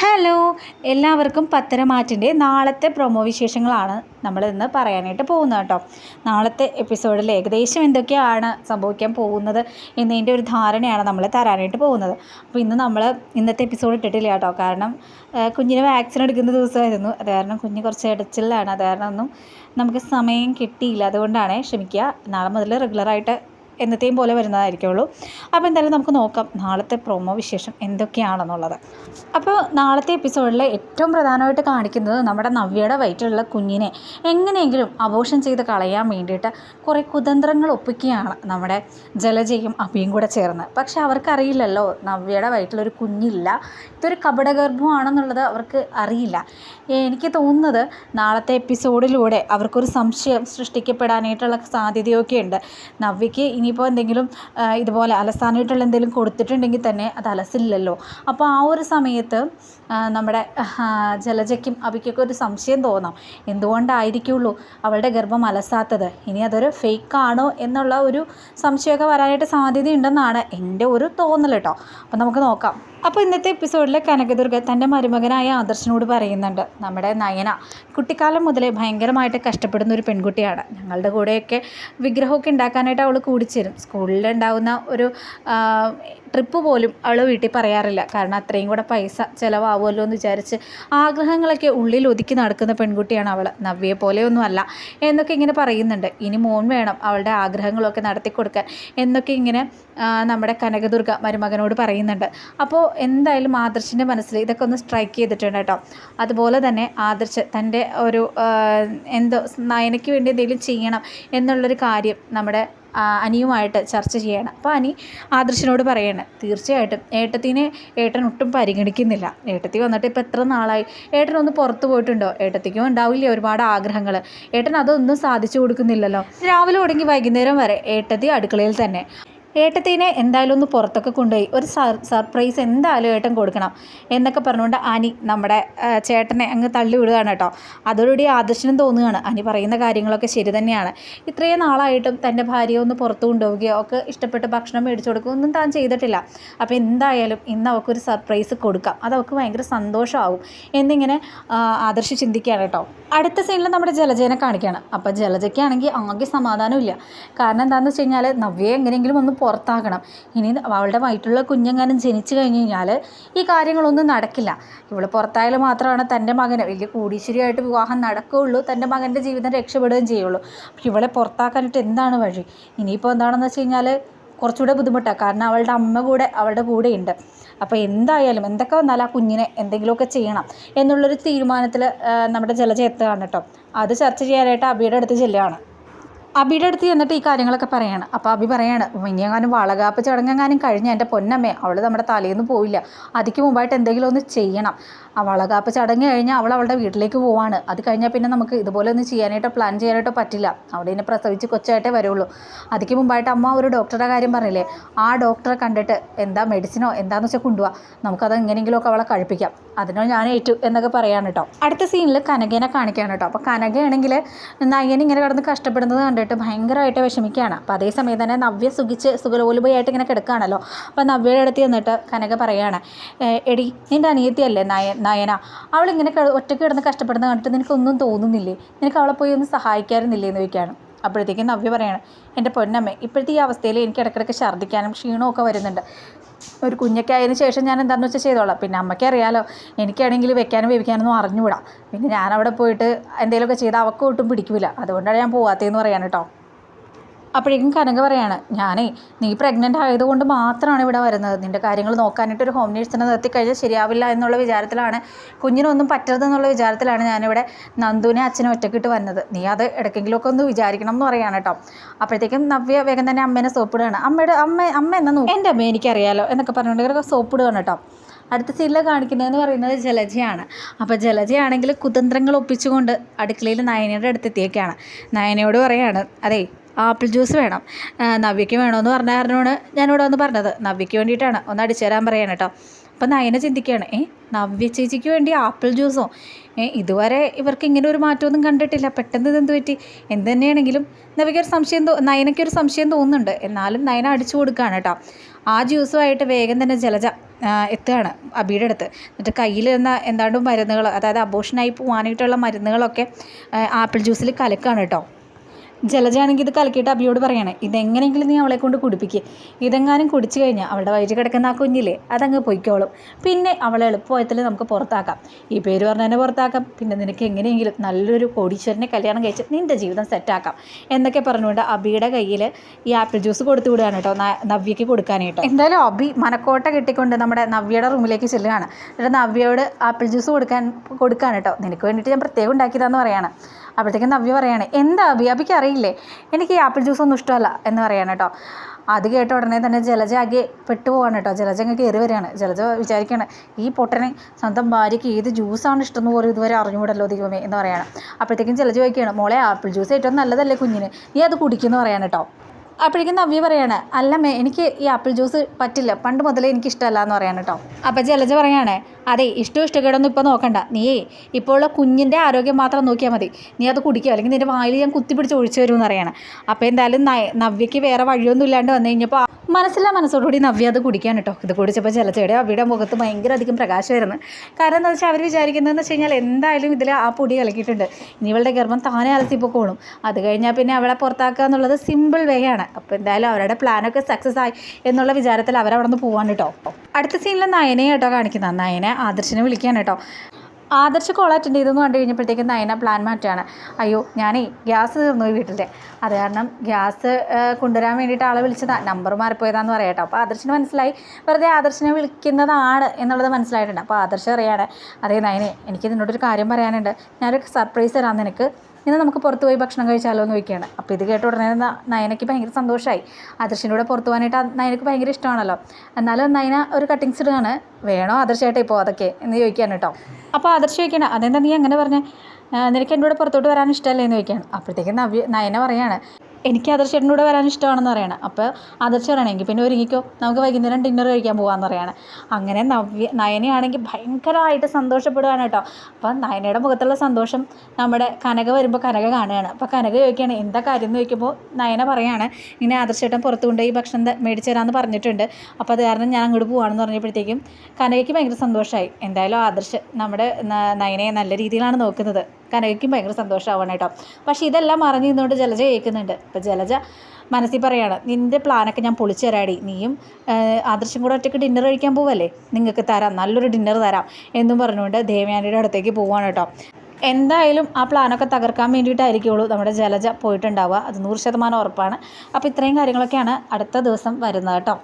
Hello. എല്ലാവർക്കും പത്തരമാറ്റിന്റെ നാളത്തെ promo വിശേഷങ്ങളാണ് നമ്മൾ ഇന്ന് പറയാനായിട്ട് പോകുന്നത് കേട്ടോ. നാളത്തെ എപ്പിസോഡിൽ ഏകദേശം എന്തൊക്കെയാണ് സംഭവിക്കാൻ പോകുന്നത് എന്നതിന്റെ ഒരു ധാരണയാണ് നമ്മൾ തരാനായിട്ട് പോകുന്നത്. അപ്പോൾ ഇന്ന് നമ്മൾ ഇന്നത്തെ എപ്പിസോഡ് ഇട്ടിട്ടില്ല കേട്ടോ. കാരണം കുഞ്ഞിന് വാക്സിൻ എടുക്കുന്ന ദിവസമായിരുന്നു. അത് കാരണം കുഞ്ഞ് കുറച്ച് ഇടച്ചിലാണ്. അത് കാരണം ഒന്നും നമുക്ക് സമയം കിട്ടിയില്ല. അതുകൊണ്ടാണ് ക്ഷമിക്കുക. നാളെ മുതൽ റെഗുലറായിട്ട് എന്നത്തെയും പോലെ വരുന്നതായിരിക്കുള്ളൂ. അപ്പോൾ എന്തായാലും നമുക്ക് നോക്കാം നാളത്തെ പ്രൊമോ വിശേഷം എന്തൊക്കെയാണെന്നുള്ളത്. അപ്പോൾ നാളത്തെ എപ്പിസോഡിൽ ഏറ്റവും പ്രധാനമായിട്ട് കാണിക്കുന്നത് നമ്മുടെ നവ്യയുടെ വയറ്റിലുള്ള കുഞ്ഞിനെ എങ്ങനെയെങ്കിലും അബോഷൻ ചെയ്ത് കളയാൻ വേണ്ടിയിട്ട് കുറേ കുതന്ത്രങ്ങൾ ഒപ്പിക്കുകയാണ് നമ്മുടെ ജലജയും അഭിയും കൂടെ ചേർന്ന്. പക്ഷേ അവർക്കറിയില്ലല്ലോ നവ്യയുടെ വയറ്റിലൊരു കുഞ്ഞില്ല. ഇതൊരു കപടഗർഭമാണെന്നുള്ളത് അവർക്ക് അറിയില്ല. എനിക്ക് തോന്നുന്നത് നാളത്തെ എപ്പിസോഡിലൂടെ അവർക്കൊരു സംശയം സൃഷ്ടിക്കപ്പെടാനായിട്ടുള്ള സാധ്യതയൊക്കെ ഉണ്ട്. നവ്യയ്ക്ക് ഇനിയിപ്പോൾ എന്തെങ്കിലും ഇതുപോലെ അലസാനായിട്ടുള്ള എന്തെങ്കിലും കൊടുത്തിട്ടുണ്ടെങ്കിൽ തന്നെ അത് അലസില്ലല്ലോ. അപ്പോൾ ആ ഒരു സമയത്ത് നമ്മുടെ ജലജയ്ക്കും അവയ്ക്കൊക്കെ ഒരു സംശയം തോന്നാം. എന്തുകൊണ്ടായിരിക്കുള്ളൂ അവളുടെ ഗർഭം അലസാത്തത്? ഇനി അതൊരു ഫേക്കാണോ എന്നുള്ള ഒരു സംശയമൊക്കെ വരാനായിട്ട് സാധ്യതയുണ്ടെന്നാണ് എന്റെ ഒരു തോന്നൽ കേട്ടോ അപ്പോൾ നമുക്ക് നോക്കാം. അപ്പോൾ ഇന്നത്തെ എപ്പിസോഡിൽ കനകദുർഗ തന്റെ മരുമകനായ ആദർശനോട് പറയുന്നുണ്ട്. നമ്മുടെ നയന കുട്ടിക്കാലം മുതലേ ഭയങ്കരമായിട്ട് കഷ്ടപ്പെടുന്ന ഒരു പെൺകുട്ടിയാണ്. ഞങ്ങളുടെ കൂടെയൊക്കെ വിഗ്രഹമൊക്കെ ഉണ്ടാക്കാനായിട്ട് അവൾ കൂടിച്ചേരും. സ്കൂളിൽ ഉണ്ടാകുന്ന ഒരു ട്രിപ്പ് പോലും അവൾ വീട്ടിൽ പറയാറില്ല. കാരണം അത്രയും കൂടെ പൈസ ചിലവാകുമല്ലോ എന്ന് വിചാരിച്ച് ആഗ്രഹങ്ങളൊക്കെ ഉള്ളിൽ ഒതുക്കി നടക്കുന്ന പെൺകുട്ടിയാണ് അവൾ നവ്യയെ പോലെയൊന്നും അല്ല എന്നൊക്കെ ഇങ്ങനെ പറയുന്നുണ്ട്. ഇനി മോൻ വേണം അവളുടെ ആഗ്രഹങ്ങളൊക്കെ നടത്തി കൊടുക്കാൻ എന്നൊക്കെ ഇങ്ങനെ നമ്മുടെ കനകദുർഗ മരുമകനോട് പറയുന്നുണ്ട്. അപ്പോൾ എന്തായാലും ആദർശിന്റെ മനസ്സിൽ ഇതൊക്കെ ഒന്ന് സ്ട്രൈക്ക് ചെയ്തിട്ടുണ്ട് കേട്ടോ. അതുപോലെ തന്നെ ആദർശ് തന്റെ ഒരു എന്തോ നയനയ്ക്ക് വേണ്ടി എന്തെങ്കിലും ചെയ്യണം എന്നുള്ളൊരു കാര്യം നമ്മുടെ അനിയുമായിട്ട് ചർച്ച ചെയ്യണം. അപ്പോൾ അനി ആദർശനോട് പറയാണ് തീർച്ചയായിട്ടും ഏട്ടത്തിനെ ഏട്ടൻ ഒട്ടും പരിഗണിക്കുന്നില്ല. ഏട്ടത്തി വന്നിട്ട് ഇപ്പോൾ എത്ര നാളായി? ഏട്ടൻ ഒന്ന് പുറത്ത് പോയിട്ടുണ്ടോ? ഏട്ടത്തിക്കും ഉണ്ടാവില്ലേ ഒരുപാട് ആഗ്രഹങ്ങൾ ഏട്ടൻ അതൊന്നും സാധിച്ചു കൊടുക്കുന്നില്ലല്ലോ. രാവിലെ തുടങ്ങി വൈകുന്നേരം വരെ ഏട്ടത്തി അടുക്കളയിൽ തന്നെ. ഏട്ടത്തിനെ എന്തായാലും ഒന്ന് പുറത്തൊക്കെ കൊണ്ടുപോയി. ഒരു സർ സർപ്രൈസ് എന്തായാലും ഏട്ടൻ കൊടുക്കണം എന്നൊക്കെ പറഞ്ഞുകൊണ്ട് അനി നമ്മുടെ ചേട്ടനെ അങ്ങ് തള്ളി വിടുകയാണ് കേട്ടോ. അതോടുകൂടി ആദർശനം തോന്നുകയാണ്. അനി പറയുന്ന കാര്യങ്ങളൊക്കെ ശരി തന്നെയാണ്. ഇത്രയും നാളായിട്ടും തന്റെ ഭാര്യയെ ഒന്ന് പുറത്ത് കൊണ്ടുപോവുകയോ ഒക്കെ ഇഷ്ടപ്പെട്ട് ഭക്ഷണം മേടിച്ചു കൊടുക്കുകയോ ഒന്നും താൻ ചെയ്തിട്ടില്ല. അപ്പോൾ എന്തായാലും ഇന്ന് അവൾക്കൊരു സർപ്രൈസ് കൊടുക്കാം. അത് അവൾക്ക് ഭയങ്കര സന്തോഷമാവും എന്നിങ്ങനെ ആദർശ് ചിന്തിക്കുകയാണ് കേട്ടോ. അടുത്ത സീനിൽ നമ്മുടെ ജലജേനെ കാണിക്കുകയാണ്. അപ്പോൾ ജലജയ്ക്കാണെങ്കിൽ ആകെ സമാധാനമില്ല. കാരണം എന്താണെന്ന് വെച്ച് കഴിഞ്ഞാൽ നവ്യെ എങ്ങനെയെങ്കിലും ഒന്ന് പുറത്താക്കണം ഇനി അവളുടെ വയറ്റിലുള്ള കുഞ്ഞെങ്ങാനും ജനിച്ചു കഴിഞ്ഞ് കഴിഞ്ഞാൽ ഈ കാര്യങ്ങളൊന്നും നടക്കില്ല. ഇവൾ പുറത്തായാൽ മാത്രമാണ് തന്റെ മകന് വലിയ കൂടീശ്വരിയായിട്ട് വിവാഹം നടക്കുകയുള്ളൂ. തന്റെ മകന്റെ ജീവിതം രക്ഷപ്പെടുകയും ചെയ്യുള്ളൂ. അപ്പോൾ ഇവളെ പുറത്താക്കാനായിട്ട് എന്താണ് വഴി? ഇനിയിപ്പോൾ എന്താണെന്ന് വെച്ച് കഴിഞ്ഞാൽ കുറച്ചുകൂടെ ബുദ്ധിമുട്ടാണ് കാരണം അവളുടെ അമ്മ കൂടെ അവളുടെ കൂടെ ഉണ്ട്. അപ്പോൾ എന്തായാലും എന്തൊക്കെ വന്നാലും ആ കുഞ്ഞിനെ എന്തെങ്കിലുമൊക്കെ ചെയ്യണം എന്നുള്ളൊരു തീരുമാനത്തിൽ നമ്മുടെ ജലജ എത്തുകയാണ് കേട്ടോ. അത് ചർച്ച ചെയ്യാനായിട്ട് അബിയുടെ അടുത്ത് ചെല്ലുകയാണ്. അബിയുടെ അടുത്ത് ചെന്നിട്ട് ഈ കാര്യങ്ങളൊക്കെ പറയാണ്. അപ്പോൾ അബി പറയാണ് ഇനിയെങ്ങാനും വളകാപ്പ് ചടങ്ങെങ്ങാനും കഴിഞ്ഞ എന്റെ പൊന്നമ്മേ അവൾ നമ്മുടെ തലേന്ന് പോയില്ല അതിക്ക് മുമ്പായിട്ട് എന്തെങ്കിലും ഒന്ന് ചെയ്യണം. ആ വളകാപ്പ് ചടങ്ങ് കഴിഞ്ഞാൽ അവൾ അവളുടെ വീട്ടിലേക്ക് പോവാണ്. അത് കഴിഞ്ഞാൽ പിന്നെ നമുക്ക് ഇതുപോലെ ഒന്നും ചെയ്യാനായിട്ടോ പ്ലാൻ ചെയ്യാനായിട്ടോ പറ്റില്ല. അവിടെ ഇനി പ്രസവിച്ച് കൊച്ചായിട്ടേ വരുള്ളൂ. അതിക്ക് മുമ്പായിട്ട് അമ്മ ഒരു ഡോക്ടറുടെ കാര്യം പറഞ്ഞില്ലേ? ആ ഡോക്ടറെ കണ്ടിട്ട് എന്താ മെഡിസിനോ എന്താണെന്ന് വെച്ചാൽ കൊണ്ടുപോവാ നമുക്കത് എങ്ങനെയെങ്കിലുമൊക്കെ അവളെ കഴിപ്പിക്കാം. അതിനോ ഞാൻ ഏറ്റു എന്നൊക്കെ പറയാണ് കേട്ടോ അടുത്ത സീനിൽ കനകേനെ കാണിക്കുകയാണ് കേട്ടോ അപ്പോൾ കനകയാണെങ്കിൽ നയൻ ഇങ്ങനെ കിടന്ന് കഷ്ടപ്പെടുന്നത് കണ്ടിട്ട് ഭയങ്കരമായിട്ട് വിഷമിക്കുകയാണ്. അപ്പോൾ അതേ സമയം തന്നെ നവ്യ സുഖിച്ച് സുഖലോലുപയായിട്ട് ഇങ്ങനെ കിടക്കുകയാണല്ലോ. അപ്പോൾ നവ്യയുടെ അടുത്ത് ചെന്നിട്ട് കനക പറയുകയാണ് "ഏ, എടി നിന്റെ അനിയത്തിയല്ലേ നയ നയന. അവളിങ്ങനെ ഒറ്റയ്ക്ക് കിടന്ന് കഷ്ടപ്പെടുന്ന കണ്ടിട്ട് നിനക്കൊന്നും തോന്നുന്നില്ലേ? നിനക്ക് അവളെ പോയി ഒന്ന് സഹായിക്കാറുന്നില്ലേ എന്ന് ചോദിക്കുകയാണ്. അപ്പോഴത്തേക്കും നവ്യ പറയാണ് എന്റെ പൊന്നമ്മ ഇപ്പോഴത്തെ ഈ അവസ്ഥയിൽ എനിക്ക് ഇടയ്ക്കിടയ്ക്ക് ഛർദ്ദിക്കാനും ക്ഷീണമൊക്കെ വരുന്നുണ്ട്. ഒരു കുഞ്ഞൊക്കെ ആയതിനു ശേഷം ഞാൻ എന്താണെന്ന് വെച്ചാൽ ചെയ്തോളാം. പിന്നെ അമ്മയ്ക്ക് അറിയാലോ എനിക്കാണെങ്കിൽ വെക്കാനും വേവിക്കാനൊന്നും അറിഞ്ഞുകൂടാ. പിന്നെ ഞാൻ അവിടെ പോയിട്ട് എന്തെങ്കിലുമൊക്കെ ചെയ്താൽ അവൾക്ക് ഒട്ടും പിടിക്കില്ല അതുകൊണ്ടാണ് ഞാൻ പോവാത്തതെന്ന് പറയാൻ കേട്ടോ. അപ്പോഴേക്കും കനക പറയാണ് ഞാനേ നീ പ്രഗ്നന്റ് ആയതുകൊണ്ട് മാത്രമാണ് ഇവിടെ വരുന്നത്. നിന്റെ കാര്യങ്ങൾ നോക്കാനായിട്ട് ഒരു ഹോം നേഴ്സിനെ നിർത്തി കഴിഞ്ഞാൽ ശരിയാവില്ല എന്നുള്ള വിചാരത്തിലാണ്. കുഞ്ഞിനൊന്നും പറ്റരുതെന്നുള്ള വിചാരത്തിലാണ് ഞാനിവിടെ നന്ദുവിനെ അച്ഛനെ ഒറ്റക്കിട്ട് വന്നത്. നീ അത് ഇടയ്ക്കെങ്കിലുമൊക്കെ ഒന്ന് വിചാരിക്കണം എന്ന് പറയാണ് കേട്ടോ. അപ്പോഴത്തേക്കും നവ്യ വേഗം തന്നെ അമ്മേനെ സോപ്പിടുകയാണ്. അമ്മയുടെ അമ്മ അമ്മ എന്നാ നോക്കും. എന്റെ അമ്മ എനിക്കറിയാലോ എന്നൊക്കെ പറഞ്ഞുകൊണ്ട് ഇവരൊക്കെ സോപ്പിടുകയാണ് കേട്ടോ. അടുത്ത സീനിൽ കാണിക്കുന്നതെന്ന് പറയുന്നത് ജലജയാണ്. അപ്പോൾ ജലജയാണെങ്കിൽ കുതന്ത്രങ്ങൾ ഒപ്പിച്ചുകൊണ്ട് അടുക്കളയിൽ നയനയുടെ അടുത്തെത്തിയൊക്കെയാണ് നയനയോട് പറയാണ് അതെ ആപ്പിൾ ജ്യൂസ് വേണം. നവ്യയ്ക്ക് വേണമെന്ന് പറഞ്ഞ കാരണമാണ് ഞാനിവിടെ വന്ന് പറഞ്ഞത്. നവ്യയ്ക്ക് വേണ്ടിയിട്ടാണ്. ഒന്ന് അടിച്ചു തരാൻ പറയാണ് കേട്ടോ. അപ്പം നയന ചിന്തിക്കുകയാണ്. ഏ നവ്യ ചേച്ചിക്ക് വേണ്ടി ആപ്പിൾ ജ്യൂസോ? ഏ ഇതുവരെ ഇവർക്ക് ഇങ്ങനെ ഒരു മാറ്റമൊന്നും കണ്ടിട്ടില്ല. പെട്ടെന്ന് ഇതെന്ത് പറ്റി? എന്ത് തന്നെയാണെങ്കിലും നവ്യക്കൊരു സംശയം തോ നയനയ്ക്കൊരു സംശയം തോന്നുന്നുണ്ട്. എന്നാലും നയന അടിച്ചു കൊടുക്കുകയാണ് കേട്ടോ. ആ ജ്യൂസുമായിട്ട് വേഗം തന്നെ ജലജ എത്തുകയാണ് അബിയുടെ അടുത്ത്. എന്നിട്ട് കയ്യിൽ കയ്യിലിരുന്ന എന്താണ്ട് മരുന്നുകൾ അതായത് അബോഷനായി പോകാനായിട്ടുള്ള മരുന്നുകളൊക്കെ ആപ്പിൾ ജ്യൂസിൽ കലക്കുകയാണ് കേട്ടോ. ജലജയാണെങ്കിൽ ഇത് കലക്കിയിട്ട് അബിയോട് പറയാണ് ഇതെങ്ങനെയെങ്കിലും നീ അവളെ കൊണ്ട് കുടിപ്പിക്കുക ഇതെങ്ങാനും കുടിച്ചു കഴിഞ്ഞാൽ അവളുടെ വയറ്റിൽ കിടക്കുന്ന ആ കുഞ്ഞില്ലേ അതങ്ങ് പൊയ്ക്കോളും. പിന്നെ അവളെ എളുപ്പത്തിൽ നമുക്ക് പുറത്താക്കാം. ഈ പേര് പറഞ്ഞ പറഞ്ഞതിനെ പുറത്താക്കാം. പിന്നെ നിനക്ക് എങ്ങനെയെങ്കിലും നല്ലൊരു കോടീശ്വരനെ കല്യാണം കഴിച്ച് നിന്റെ ജീവിതം സെറ്റാക്കാം എന്നൊക്കെ പറഞ്ഞുകൊണ്ട് അബിയുടെ കയ്യിൽ ഈ ആപ്പിൾ ജ്യൂസ് കൊടുത്തു വിടുകയാണ് കേട്ടോ നവ്യക്ക് കൊടുക്കാനായിട്ട്. എന്തായാലും അബി മനക്കോട്ട കെട്ടിക്കൊണ്ട് നമ്മുടെ നവ്യയുടെ റൂമിലേക്ക് ചെല്ലുകയാണ്. എന്നിട്ട് നവ്യയോട് ആപ്പിൾ ജ്യൂസ് കൊടുക്കാൻ കൊടുക്കാണ് കേട്ടോ. നിനക്ക് വേണ്ടിയിട്ട് ഞാൻ പ്രത്യേകം ഉണ്ടാക്കിയതാന്ന് പറയാണ്. അപ്പോഴത്തേക്കും നവ്യ പറയാണ് എന്താ അബി? അബിക്ക് അറിയില്ലേ. എനിക്ക് ഈ ആപ്പിൾ ജ്യൂസ് ഒന്നും ഇഷ്ടമല്ല എന്ന് പറയാണ് കേട്ടോ. അത് കേട്ട ഉടനെ തന്നെ ജലജ ആകെ പെട്ടുപോവാണ് കേട്ടോ. ജലജ അങ്ങ് കയറി വരികയാണ്. ജലജ വിചാരിക്കുകയാണ് ഈ പൊട്ടനെ സ്വന്തം ഭാര്യയ്ക്ക് ഏത് ജ്യൂസാണ് ഇഷ്ടം എന്ന് പോലും ഇതുവരെ അറിഞ്ഞുകൂടല്ലോ ദൈവമേ എന്ന് പറയാണ്. അപ്പോഴത്തേക്കും ജലജ ചോദിക്കുകയാണ് മോളെ ആപ്പിൾ ജ്യൂസ് ഏറ്റവും നല്ലതല്ലേ കുഞ്ഞിന്? നീ അത് കുടിക്കുമെന്ന് പറയാണ് കേട്ടോ. അപ്പോഴേക്കും നവ്യ പറയാണ് അല്ലമ്മേ എനിക്ക് ഈ ആപ്പിൾ ജ്യൂസ് പറ്റില്ല. പണ്ട് മുതലേ എനിക്ക് ഇഷ്ടമല്ല എന്ന് പറയാണ് കേട്ടോ അപ്പോൾ ജലജ പറയാണ് അതെ ഇഷ്ടം ഇഷ്ടക്കേടൊന്നും ഇപ്പോൾ നോക്കണ്ട. നീ ഇപ്പോൾ ഉള്ള കുഞ്ഞിന്റെ ആരോഗ്യം മാത്രം നോക്കിയാൽ മതി. നീ അത് കുടിക്കുക അല്ലെങ്കിൽ നിന്റെ വായിൽ ഞാൻ കുത്തിപ്പിടിച്ച് ഒഴിച്ചു വരുമെന്ന് പറയാണ്. അപ്പോൾ എന്തായാലും നവ്യയ്ക്ക് വേറെ വഴിയൊന്നും ഇല്ലാണ്ട് വന്നു കഴിഞ്ഞപ്പോൾ മനസ്സിലാ മനസ്സോടുകൂടി നവ്യ അത് കുടിക്കാൻ കേട്ടോ. ഇത് കുടിച്ചപ്പോൾ ജലജയുടെ അവിടെ മുഖത്ത് ഭയങ്കര അധികം പ്രകാശമായിരുന്നു. കാരണം എന്താ വെച്ചാൽ അവർ വിചാരിക്കുന്നതെന്ന് വെച്ച് കഴിഞ്ഞാൽ എന്തായാലും ഇതിൽ ആ പൊടി കലക്കിയിട്ടുണ്ട്. ഇനി ഇവളുടെ ഗർഭം താനെ അലസിപ്പോക്കോളും അത് കഴിഞ്ഞാൽ പിന്നെ അവളെ പുറത്താക്കുക എന്നുള്ളത് സിമ്പിൾ വേ ആണ്. അപ്പോൾ എന്തായാലും അവരുടെ പ്ലാനൊക്കെ സക്സസ് ആയി എന്നുള്ള വിചാരത്തിൽ അവരവിടെ നിന്ന് പോകാൻ കേട്ടോ. അടുത്ത സീനിൽ നയനെ കേട്ടോ കാണിക്കുന്ന നയനെ ആദർശിനെ വിളിക്കാൻ കേട്ടോ. ആദർശ് കോൾ അറ്റൻഡ് ചെയ്തെന്ന് കണ്ടു കഴിഞ്ഞപ്പോഴത്തേക്കും നയന പ്ലാൻ മാറ്റാണ് അയ്യോ ഞാനേ ഗ്യാസ് തീർന്നു വീട്ടിലെ. അത് കാരണം ഗ്യാസ് കൊണ്ടുവരാൻ വേണ്ടിയിട്ട് ആളെ വിളിച്ചതാ. നമ്പർ മാറിപ്പോയതാന്ന് പറയട്ടോ. അപ്പോൾ ആദർശിന് മനസ്സിലായി. വെറുതെ ആദർശിനെ വിളിക്കുന്നതാണ് എന്നുള്ളത് മനസ്സിലായിട്ടുണ്ട്. അപ്പോൾ ആദർശ് അറിയാണ് അതേ നയനെ എനിക്ക് നിന്നോടൊരു കാര്യം പറയാനുണ്ട്. ഞാനൊരു സർപ്രൈസ് തരാം നിനക്ക്. ഇന്ന് നമുക്ക് പുറത്ത് പോയി ഭക്ഷണം കഴിച്ചാലോ എന്ന് ചോദിക്കുകയാണ്. അപ്പോൾ ഇത് കേട്ട ഉടനെ നയനയ്ക്ക് ഭയങ്കര സന്തോഷമായി ആദർശിന്റെ കൂടെ പുറത്ത് പോകാനായിട്ട് നയനക്ക് ഭയങ്കര ഇഷ്ടമാണല്ലോ. എന്നാലും നയന ഒരു കട്ടിങ്സ് ഇടുകയാണ്. വേണോ ആദർശമായിട്ട് ഇപ്പോൾ അതൊക്കെ എന്ന് ചോദിക്കുകയാണ് കേട്ടോ. അപ്പോൾ ആദർശ് ചോദിക്കണം അതെന്താ നീ അങ്ങനെ പറഞ്ഞേ? നിനക്ക് എന്റെ കൂടെ പുറത്തോട്ട് വരാൻ ഇഷ്ടമല്ലേ? എന്ന് ചോദിക്കുകയാണ്. അപ്പോഴത്തേക്കും നവ്യ നയന പറയാണ് എനിക്ക് ആദർശേട്ടന്റെ കൂടെ വരാൻ ഇഷ്ടമാണെന്ന് പറയണം. അപ്പോൾ ആദർശ് പറയണമെങ്കിൽ പിന്നെ ഒരുങ്ങിക്കോ. നമുക്ക് വൈകുന്നേരം ഡിന്നർ കഴിക്കാൻ പോകാമെന്ന് പറയാണ്. അങ്ങനെ നവ്യ നയനയാണെങ്കിൽ ഭയങ്കരമായിട്ട് സന്തോഷപ്പെടുകയാണ് കേട്ടോ. അപ്പോൾ നയനയുടെ മുഖത്തുള്ള സന്തോഷം നമ്മുടെ കനക വരുമ്പോൾ കനക കാണുകയാണ്. അപ്പോൾ കനക ചോദിക്കുകയാണ് എന്താ കാര്യം? എന്ന് ചോദിക്കുമ്പോൾ നയന പറയാണ് ഇങ്ങനെ ആദർശേട്ടൻ പുറത്ത് കൊണ്ടുപോയി ഭക്ഷണം മേടിച്ചു തരാമെന്ന് പറഞ്ഞിട്ടുണ്ട്. അപ്പോൾ അത് കാരണം ഞാൻ അങ്ങോട്ട് പോവാണെന്ന് പറഞ്ഞപ്പോഴത്തേക്കും കനകയ്ക്ക് ഭയങ്കര സന്തോഷമായി. എന്തായാലും ആദർശ് നമ്മുടെ നയനയെ നല്ല രീതിയിലാണ് നോക്കുന്നത്. കനകയ്ക്കും ഭയങ്കര സന്തോഷമാവണം കേട്ടോ. പക്ഷേ ഇതെല്ലാം അറിഞ്ഞു നിന്നുകൊണ്ട് ജലജ കേൾക്കുന്നുണ്ട്. അപ്പോൾ ജലജ മനസ്സിൽ പറയാണ് നിന്റെ പ്ലാനൊക്കെ ഞാൻ പൊളിച്ചു തരാടി. നീയും ആദർശം കൂടെ ഒറ്റയ്ക്ക് ഡിന്നർ കഴിക്കാൻ പോവല്ലേ? നിങ്ങൾക്ക് തരാം നല്ലൊരു ഡിന്നർ തരാം. എന്നും പറഞ്ഞുകൊണ്ട് ദേവയാനിയുടെ അടുത്തേക്ക് പോവാണ് കേട്ടോ. എന്തായാലും ആ പ്ലാനൊക്കെ തകർക്കാൻ വേണ്ടിയിട്ടായിരിക്കുള്ളൂ നമ്മുടെ ജലജ പോയിട്ടുണ്ടാവുക. അത് നൂറ് ശതമാനം ഉറപ്പാണ്. അപ്പോൾ ഇത്രയും കാര്യങ്ങളൊക്കെയാണ് അടുത്ത ദിവസം വരുന്നത് കേട്ടോ.